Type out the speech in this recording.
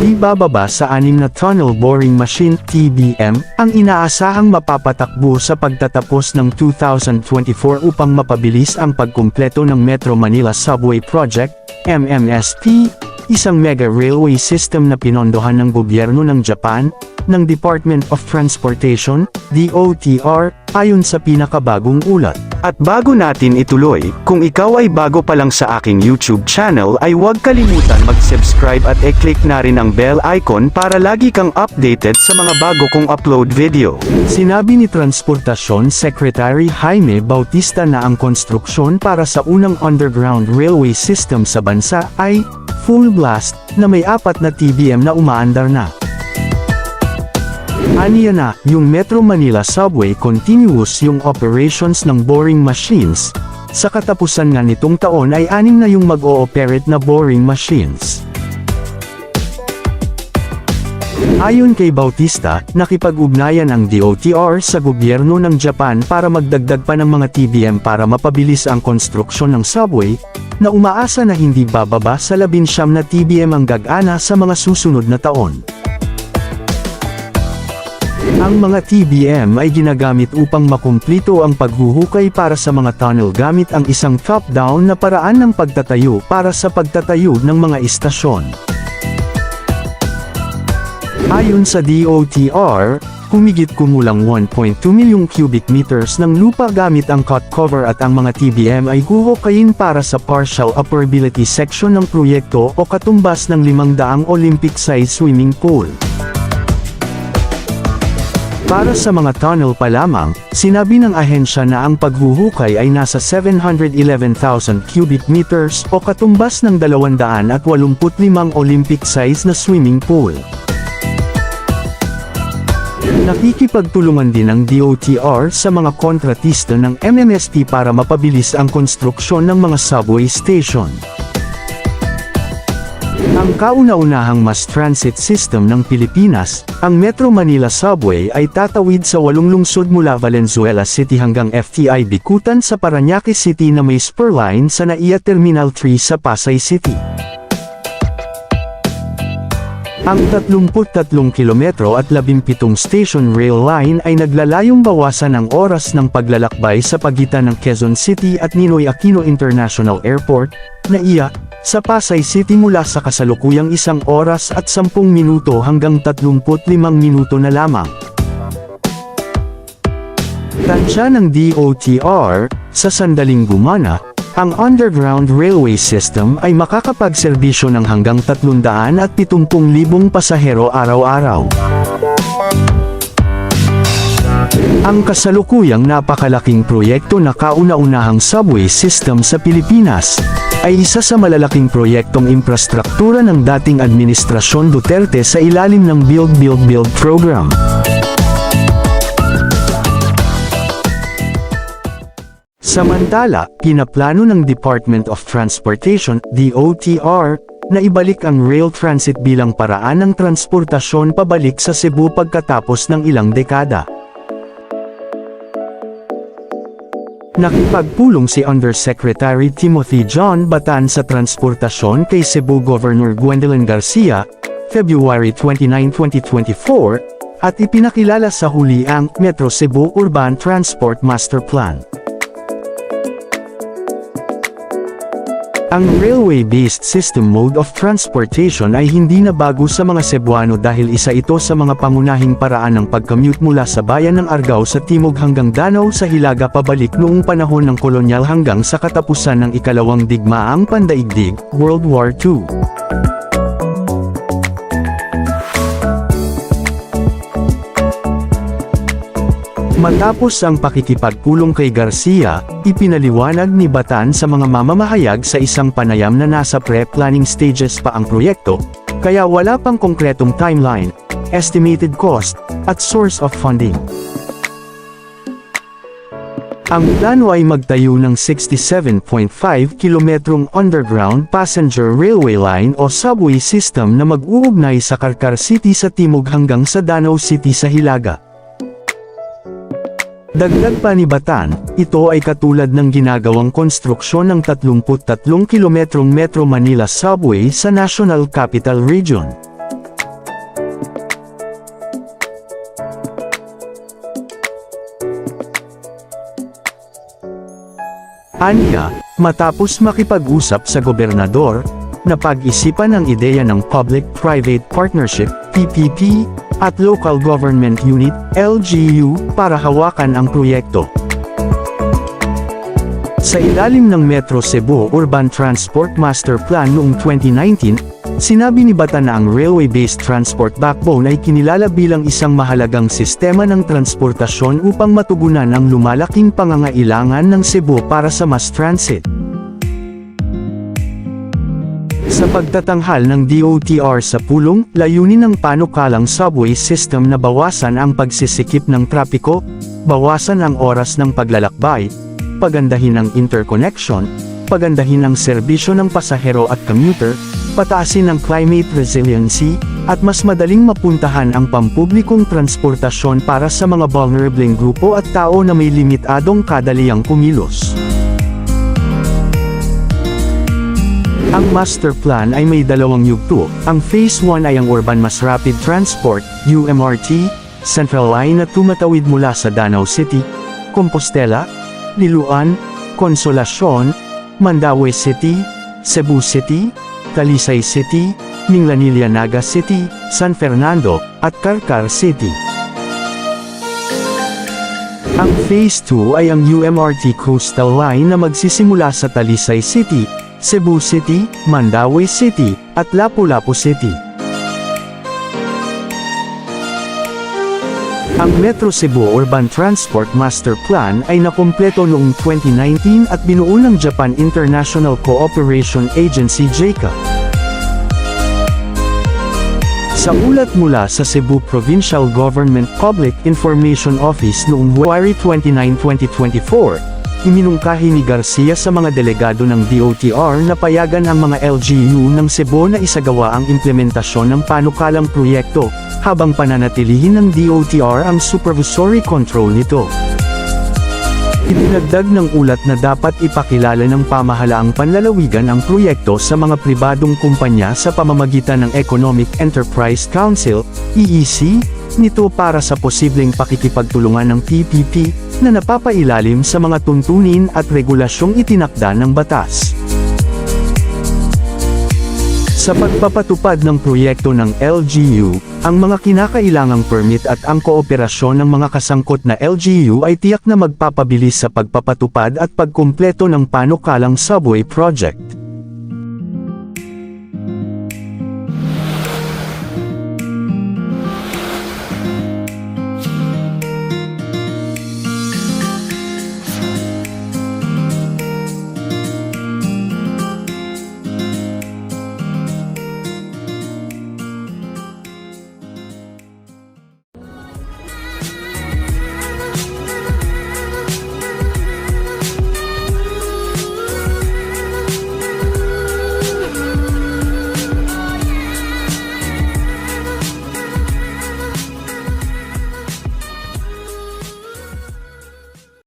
hindi bababa sa anim na tunnel boring machine TBM ang inaasahang mapapatakbo sa pagtatapos ng 2024 upang mapabilis ang pagkumpleto ng Metro Manila Subway Project, MMSP, isang mega railway system na pinondohan ng gobyerno ng Japan, ng Department of Transportation, DOTR, ayon sa pinakabagong ulat. At bago natin ituloy, kung ikaw ay bago pa lang sa aking YouTube channel ay huwag kalimutan mag-subscribe at e-click na rin ang bell icon para lagi kang updated sa mga bago kong upload video. Sinabi ni Transportasyon Secretary Jaime Bautista na ang konstruksyon para sa unang underground railway system sa bansa ay full blast na may apat na TBM na umaandar na. Aniya na, yung Metro Manila Subway continuous yung operations ng boring machines. Sa katapusan nga nitong taon ay anim na yung mag-ooperate na boring machines. Ayon kay Bautista, nakipag-ugnayan ang DOTR sa gobyerno ng Japan para magdagdag pa ng mga TBM para mapabilis ang konstruksyon ng subway, na umaasa na hindi bababa sa 19 na TBM ang gagana sa mga susunod na taon. Ang mga TBM ay ginagamit upang makumplito ang paghuhukay para sa mga tunnel gamit ang isang top-down na paraan ng pagtatayo para sa pagtatayo ng mga istasyon. Ayon sa DOTR, humigit kumulang 1.2 milyong cubic meters ng lupa gamit ang cut cover at ang mga TBM ay huhukayin para sa partial operability section ng proyekto o katumbas ng 500 Olympic-size swimming pool. Para sa mga tunnel pa lamang, sinabi ng ahensya na ang paghuhukay ay nasa 711,000 cubic meters o katumbas ng 285 Olympic-size na swimming pool. Nakikipagtulungan din ang DOTR sa mga kontratista ng MMST para mapabilis ang konstruksyon ng mga subway station. Ang kauna-unahang mass transit system ng Pilipinas, ang Metro Manila Subway ay tatawid sa walong lungsod mula Valenzuela City hanggang FTI Bikutan sa Paranaque City na may spur line sa NAIA Terminal 3 sa Pasay City. Ang 33 kilometro at 17 station rail line ay naglalayong bawasan ang oras ng paglalakbay sa pagitan ng Quezon City at Ninoy Aquino International Airport, NAIA, sa Pasay City mula sa kasalukuyang isang oras at 10 minuto hanggang 35 minuto na lamang. Tansya ng DOTR, sa sandaling gumana, ang underground railway system ay makakapagserbisyo ng hanggang 370,000 pasahero araw-araw. Ang kasalukuyang napakalaking proyekto na kauna-unahang subway system sa Pilipinas, ay isa sa malalaking proyektong infrastruktura ng dating Administrasyon Duterte sa ilalim ng Build Build Build program. Samantala, pinaplano ng Department of Transportation, DOTR, na ibalik ang rail transit bilang paraan ng transportasyon pabalik sa Cebu pagkatapos ng ilang dekada. Nakipagpulong si Undersecretary Timothy John Batan sa transportasyon kay Cebu Governor Gwendolyn Garcia, February 29, 2024, at ipinakilala sa huli ang Metro Cebu Urban Transport Master Plan. Ang railway-based system mode of transportation ay hindi na bago sa mga Cebuano dahil isa ito sa mga pangunahing paraan ng pagcommute mula sa bayan ng Argao sa timog hanggang Danau sa Hilaga pabalik noong panahon ng kolonyal hanggang sa katapusan ng ikalawang digmaang pandaigdig, World War II. Matapos ang pakikipagpulong kay Garcia, ipinaliwanag ni Batan sa mga mamamahayag sa isang panayam na nasa pre-planning stages pa ang proyekto, kaya wala pang konkretong timeline, estimated cost, at source of funding. Ang plano ay magtayo ng 67.5 kilometrong underground passenger railway line o subway system na mag-uugnay sa Karkar City sa timog hanggang sa Danau City sa Hilaga. Dagdag pa ni Batan, ito ay katulad ng ginagawang konstruksyon ng 33 kilometrong Metro Manila Subway sa National Capital Region. Anya, matapos makipag-usap sa gobernador, napag-isipan ang ideya ng Public-Private Partnership, PPP, at Local Government Unit, LGU, para hawakan ang proyekto. Sa ilalim ng Metro Cebu Urban Transport Master Plan noong 2019, sinabi ni Bata na ang railway-based transport backbone ay kinilala bilang isang mahalagang sistema ng transportasyon upang matugunan ang lumalaking pangangailangan ng Cebu para sa mass transit. Sa pagtatanghal ng DOTR sa pulong, layunin ng panukalang subway system na bawasan ang pagsisikip ng trapiko, bawasan ang oras ng paglalakbay, pagandahin ang interconnection, pagandahin ang serbisyo ng pasahero at commuter, pataasin ang climate resiliency, at mas madaling mapuntahan ang pampublikong transportasyon para sa mga vulnerableng grupo at tao na may limitadong kadaliang kumilos. Ang master plan ay may dalawang yugto. Ang phase 1 ay ang Urban Mass Rapid Transport, UMRT, Central Line na tumatawid mula sa Danau City, Compostela, Liluan, Consolacion, Mandaue City, Cebu City, Talisay City, Minglanilla Naga City, San Fernando, at Carcar City. Ang Phase 2 ay ang UMRT Coastal Line na magsisimula sa Talisay City, Cebu City, Mandaue City, at Lapu-Lapu City. Ang Metro Cebu Urban Transport Master Plan ay nakumpleto noong 2019 at binuo ng Japan International Cooperation Agency JICA. Sa ulat mula sa Cebu Provincial Government Public Information Office noong Huwari 29, 2024, iminungkahi ni Garcia sa mga delegado ng DOTR na payagan ang mga LGU ng Cebu na isagawa ang implementasyon ng panukalang proyekto, habang pananatilihin ng DOTR ang supervisory control nito. Idinagdag ng ulat na dapat ipakilala ng pamahalaang panlalawigan ang proyekto sa mga pribadong kumpanya sa pamamagitan ng Economic Enterprise Council, EEC, nito para sa posibleng pakikipagtulungan ng PPP, na napapailalim sa mga tuntunin at regulasyong itinakda ng batas. Sa pagpapatupad ng proyekto ng LGU, ang mga kinakailangang permit at ang kooperasyon ng mga kasangkot na LGU ay tiyak na magpapabilis sa pagpapatupad at pagkumpleto ng panukalang subway project.